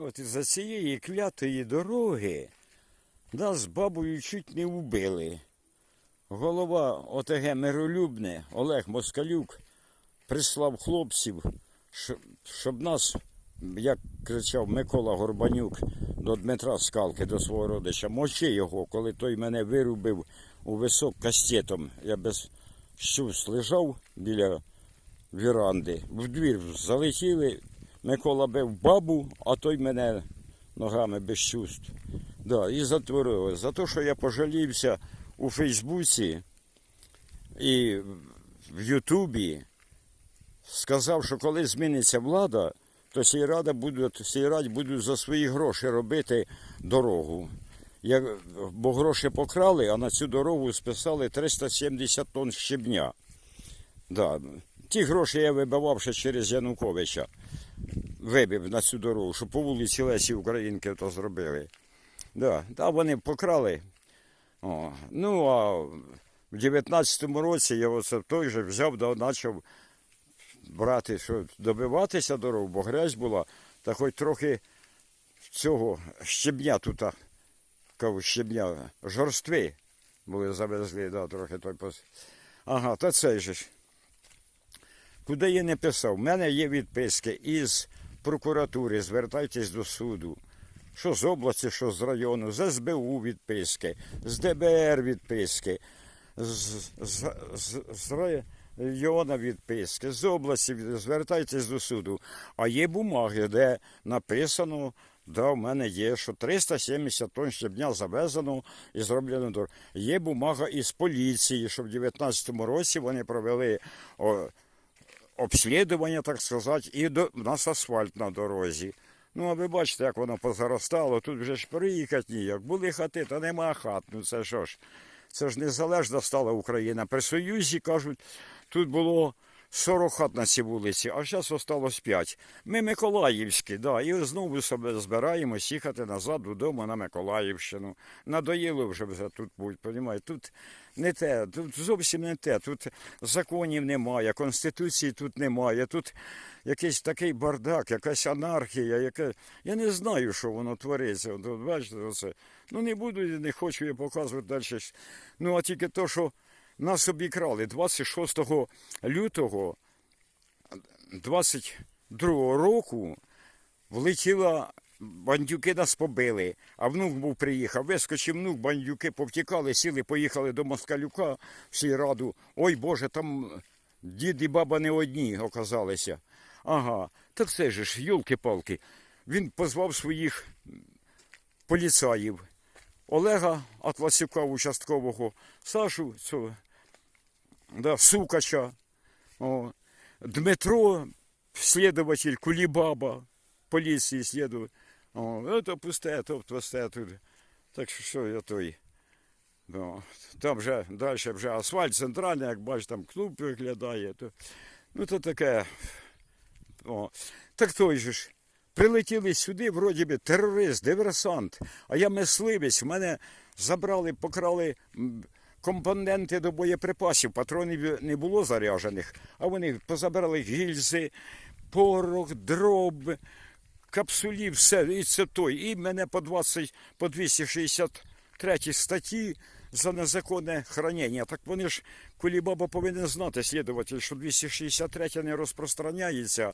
От із-за цієї клятої дороги нас з бабою чуть не вбили. Голова ОТГ Миролюбне Олег Москалюк прислав хлопців, щоб, нас, як кричав Микола Горбанюк, до Дмитра Скалки, до свого родича, мочи його, коли той мене вирубив у висок кастетом. Я без щус лежав біля віранди. В двір залетіли, Микола бив бабу, а той мене ногами без чувств. Да, і затворили. За те, що я пожалівся у Фейсбуці і в Ютубі, сказав, що коли зміниться влада, то сільрада будуть, сільрадь будуть за свої гроші робити дорогу. Як, бо гроші покрали, а на цю дорогу списали 370 тонн щебня. Да. Ті гроші я вибивав ще через Януковича. Вибив на цю дорогу, щоб по вулиці Лесі Українки то зробили. Да. Та вони покрали. О. Ну, а в 19-му році я оце той же взяв да почав брати, що добиватися дорогу, бо грязь була, та хоч трохи цього щебня тут, щебня, жорстви були завезли, да, трохи той пос... Ага, та цей же ж. Куди я не писав, в мене є відписки із прокуратури, звертайтесь до суду. Що з області, що з району, з СБУ відписки, з ДБР відписки, з, з, з, з району відписки, з області звертайтесь до суду. А є бумаги, де написано, да, в мене є, що 370 тонн щебня завезено і зроблено дорогу. Є бумага із поліції, що в 19-му році вони провели о, обслідування, так сказати, і до, у нас асфальт на дорозі. Ну, а ви бачите, як воно позаростало, тут вже ж приїхати ніяк. Були хати, та нема хат. Ну це що ж? Це ж незалежна стала Україна. При Союзі, кажуть, тут було 40 хат на цій вулиці, а зараз осталось 5. Ми Миколаївські, да, і знову себе збираємось їхати назад додому на Миколаївщину. Надоїло вже тут будь, понімаєте? Тут не те, тут зовсім не те. Тут законів немає, конституції тут немає. Тут якийсь такий бардак, якась анархія, яка. Я не знаю, що воно твориться. От бачите, оце. Ну не буду, не хочу я показувати далі. Ну, а тільки то, що нас обікрали 26 лютого 22 року влетіла. Бандюки нас побили, а внук був приїхав. Вискочив внук, бандюки повтікали, сіли, поїхали до Москалюка в сільраду. Ой Боже, там дід і баба не одні оказалися. Ага, так це ж, йолки-палки. Він позвав своїх поліцаїв. Олега Атласюка участкового, Сашу цього, да, Сукача, о, Дмитро, слідователь Кулібаба, поліції слідователь. О, це пусте, то пусте тут. Так що що я той. Ну, там вже далі вже асфальт центральний, як бачиш, там клуб виглядає. То, ну, то таке. О. Так той же ж. Прилетіли сюди, вроді би, терорист, диверсант. А я мисливець. В мене забрали, покрали компоненти до боєприпасів. Патронів не було заряджених, а вони позабирали гільзи, порох, дроб, капсулі, все, і це той. І мене по 20, по 263 статті за незаконне хранення. Так вони ж, Кулібаба повинен знати, слідуватель, що 263 не розпространяється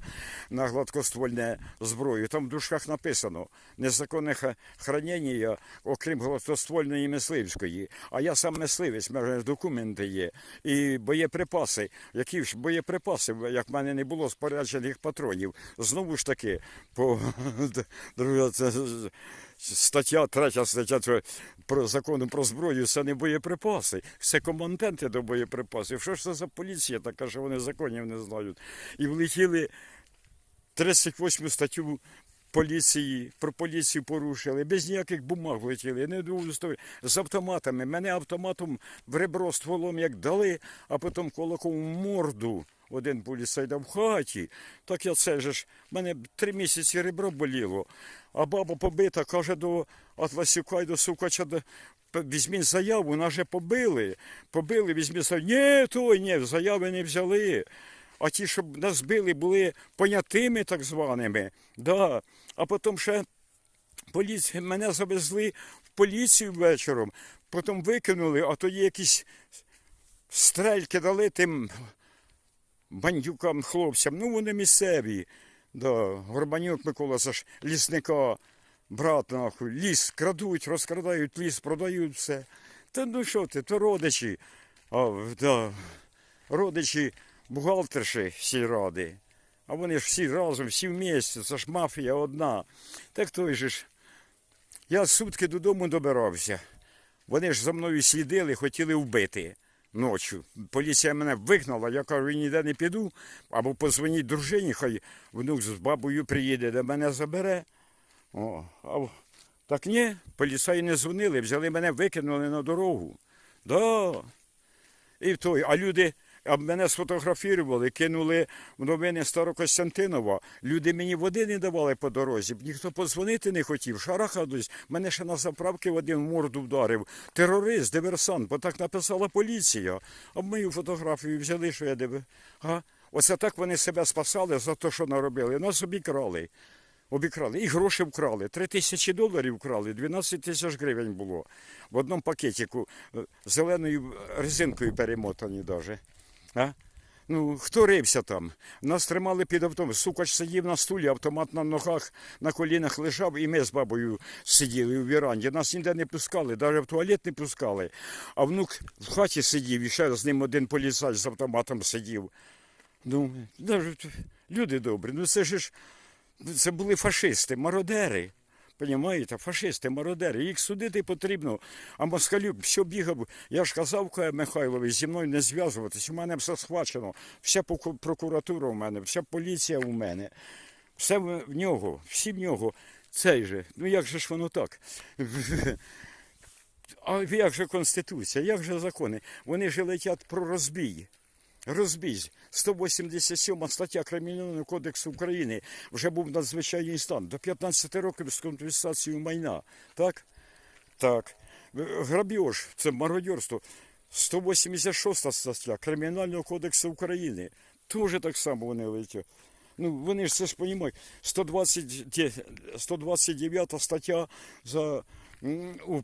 на гладкоствольне зброю. Там в дужках написано незаконне хранення, окрім гладкоствольної мисливської. А я сам мисливець, в мене документи є. І боєприпаси. Які ж боєприпаси, як в мене не було споряджених патронів. Знову ж таки, по стаття, третя стаття про закону про зброю, це не боєприпаси, це команденти до боєприпасів. Що ж це за поліція така, що вони законів не знають? І влетіли 38 статтю поліції, про поліцію порушили, без ніяких бумаг влетіли, не з автоматами. Мене автоматом в ребро стволом як дали, а потім кулаком в морду. Один поліцай дав в хаті. Так я це ж, в мене три місяці ребро боліло, а баба побита, каже до Атласюка і до Сукача, візьміть заяву, нас же побили. Побили, візьміть заяву. Ні, той, ні, заяви не взяли. а ті, щоб нас били, були понятими так званими. Да. А потім ще поліція, мене завезли в поліцію вечором, потім викинули, а то є якісь стрельки дали тим бандюкам, хлопцям. Ну, вони місцеві. Да. Горбанюк Микола, це ж лісника, брат нахуй, ліс крадуть, розкрадають ліс, продають все. Та ну що ти, то родичі. А, да. Родичі бухгалтерші сільради. А вони ж всі разом, всі в місті, це ж мафія одна. Так той же ж. Я сутки додому добирався. Вони ж за мною слідили, хотіли вбити ночі. Поліція мене вигнала, я кажу, я ніде не піду, або позвоніть дружині, хай внук з бабою приїде, де мене забере. О, а так ні, поліцаї не дзвонили, взяли мене, викинули на дорогу. Да. І той, а люди а мене сфотографували, кинули в новини Старокостянтинова. Люди мені води не давали по дорозі, ніхто подзвонити не хотів. Шарахались, мене ще на заправки в один морду вдарив. Терорист, диверсант, бо так написала поліція. А мою фотографію взяли, що я дивив. Оце так вони себе спасали за те, що наробили. Нас обікрали. Обікрали. І гроші вкрали. Три тисячі доларів вкрали, 12 тисяч гривень було. В одному пакетику е, зеленою резинкою перемотані навіть. А? Ну, хто рився там? Нас тримали під автомат. Сукач сидів на стулі, автомат на ногах, на колінах лежав, і ми з бабою сиділи у віранді. Нас ніде не пускали, навіть в туалет не пускали. А внук в хаті сидів, і ще з ним один поліцай з автоматом сидів. Ну, навіть люди добрі, ну це ж це були фашисти, мародери. Понімаєте, фашисти, мародери, їх судити потрібно. А москалюк все бігав. Я ж казав Кає Михайлові, зі мною не зв'язуватись. У мене все схвачено. Вся прокуратура у мене, вся поліція у мене. Все в нього, всі в нього. Цей же. Ну як же ж воно так? А як же Конституція, як же закони? Вони ж летять про розбій. Розбій. 187 стаття Кримінального кодексу України вже був надзвичайний стан. До 15 років з конфіскацією майна. Так? Так. Грабіж, це мародерство. 186 стаття Кримінального кодексу України. Теж так само вони летять. Ну, вони ж це ж розуміють. 129 стаття за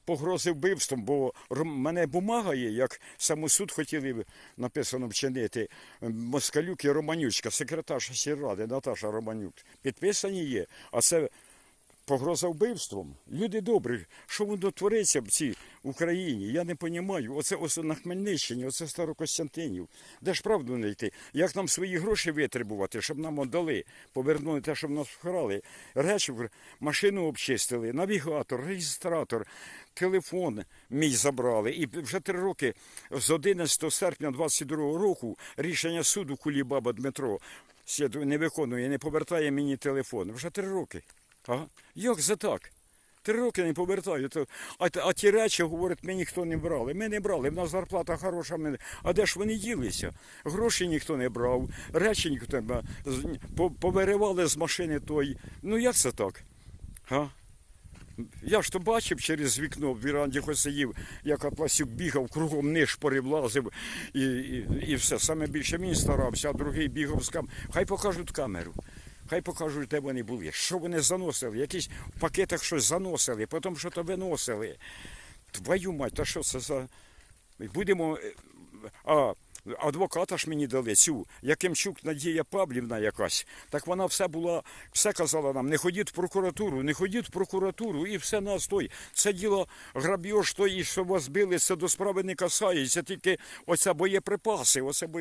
погрози вбивством, бо в мене бумага є, як самосуд хотіли написано вчинити Москалюк і Романючка, секретарша сільради Наташа Романюк. Підписані є, а це погроза вбивством. Люди добрі, що воно твориться в цій Україні? Я не розумію. Оце ось на Хмельниччині, оце Старокостянтинів. Де ж правду знайти? Як нам свої гроші витребувати, щоб нам отдали, повернули те, щоб нас вкрали. Речі, машину обчистили, навігатор, реєстратор, телефон мій забрали. І вже три роки з 11 серпня 22 року рішення суду Кулібаба Дмитро не виконує, не повертає мені телефон. Вже три роки. А? Як за так? Три роки не повертаю. То, а, а ті речі, говорять, ми ніхто не брали. Ми не брали, в нас зарплата хороша. Ми... А де ж вони ділися? Гроші ніхто не брав, речі ніхто не Повиривали з машини той. Ну як це так? А? Я ж то бачив через вікно в віранді хоч сидів, як Атласюк бігав, кругом нишпорив, лазив і, і, і все. Саме більше він старався, а другий бігав з кам. Хай покажуть камеру. Хай покажуть, де вони були, що вони заносили, якісь в пакетах щось заносили, потім що то виносили. Твою мать, та що це за. Будемо. е, А, адвоката ж мені дали цю, Якимчук Надія Павлівна якась. Так вона все була, все казала нам, не ходіть в прокуратуру, не ходіть в прокуратуру, і все нас той. Це діло грабіж той, і що вас били, це до справи не касається, тільки оце боєприпаси, оце бо...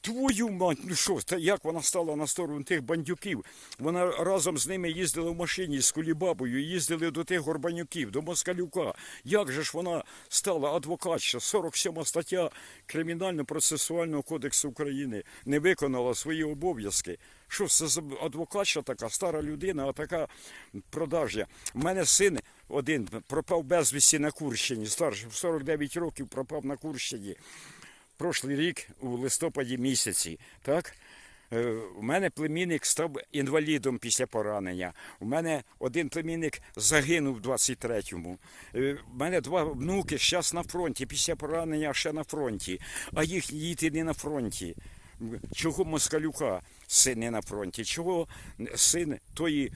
Твою мать, ну що, та як вона стала на сторону тих бандюків? Вона разом з ними їздила в машині з Кулібабою, їздили до тих горбанюків, до Москалюка. Як же ж вона стала адвокатша? 47 стаття Кримінально-процесуального кодексу України не виконала свої обов'язки. Що це за адвокатша така, стара людина, а така продажня. У мене син один пропав безвісті на Курщині, старший, в 49 років пропав на Курщині. Прошлий рік у листопаді місяці, так? Е, У мене племінник став інвалідом після поранення. У мене один племінник загинув в 23-му. Е, У мене два внуки зараз на фронті, після поранення ще на фронті, а їхні діти не на фронті. Чого москалюка син не на фронті? Чого син тої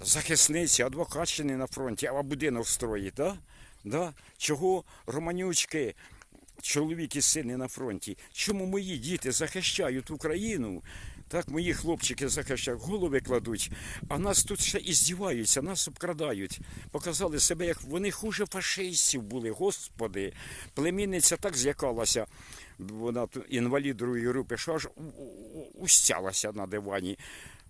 захисниці, адвокатщини на фронті, а будинок строїть, да? Да? Чого романючки, чоловік і сини на фронті? Чому мої діти захищають Україну? Так, мої хлопчики захищають, голови кладуть, а нас тут ще і здіваються, нас обкрадають. Показали себе, як вони хуже фашистів були, господи. Племінниця так злякалася, вона інвалід другої групи, що аж устялася на дивані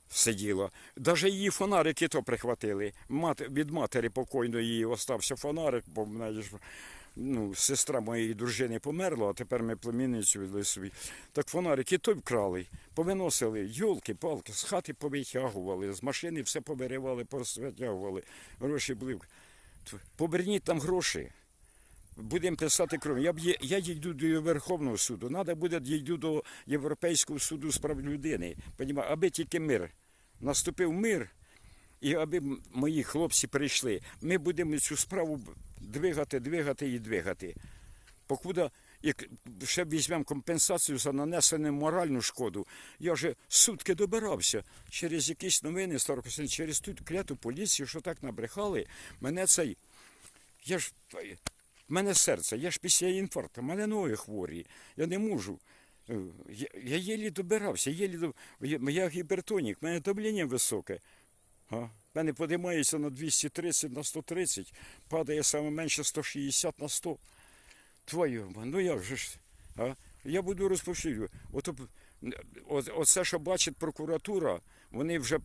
сиділа. Даже її фонарики то прихватили. Мати, від матері покойної її остався фонарик, бо в неї ж ну, сестра моєї дружини померла, а тепер ми племінницю відли собі. Так фонарики той вкрали, повиносили, йолки-палки, з хати повитягували, з машини все повиривали, посвятягували. Гроші були. Поверніть там гроші. Будемо писати кров. Я, я йду до Верховного суду, треба буде йду до Європейського суду з прав людини. Понімаю, аби тільки мир. Наступив мир, і аби мої хлопці прийшли. Ми будемо цю справу двигати, двигати і двигати. Покуда як ще візьмемо компенсацію за нанесену моральну шкоду. Я вже сутки добирався через якісь новини через ту кляту поліцію, що так набрехали. Мене цей. Я ж в мене серце, я ж після інфаркту, в мене ноги хворі, я не можу. Е, Я, я єлі добирався, єлі до... я, гіпертонік, в мене давлення високе. А? В мене подимається на 230 на 130, падає саме менше 160 на 100. Твою, ну як же ж? А? Я буду розповсюджувати. Ото, б- оце, що бачить прокуратура, вони вже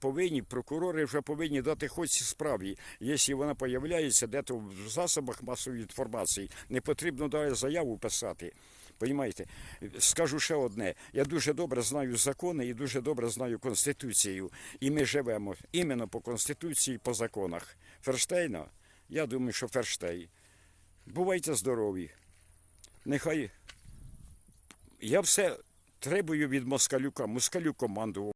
повинні, прокурори вже повинні дати хоч справі. Якщо вона появляється де-то в засобах масової інформації, не потрібно далі заяву писати. Понімаєте? Скажу ще одне. Я дуже добре знаю закони і дуже добре знаю Конституцію. І ми живемо іменно по Конституції, по законах. Ферштейна? Я думаю, що Ферштей. Бувайте здорові. Нехай я все требую від москалюка. Москалю командував.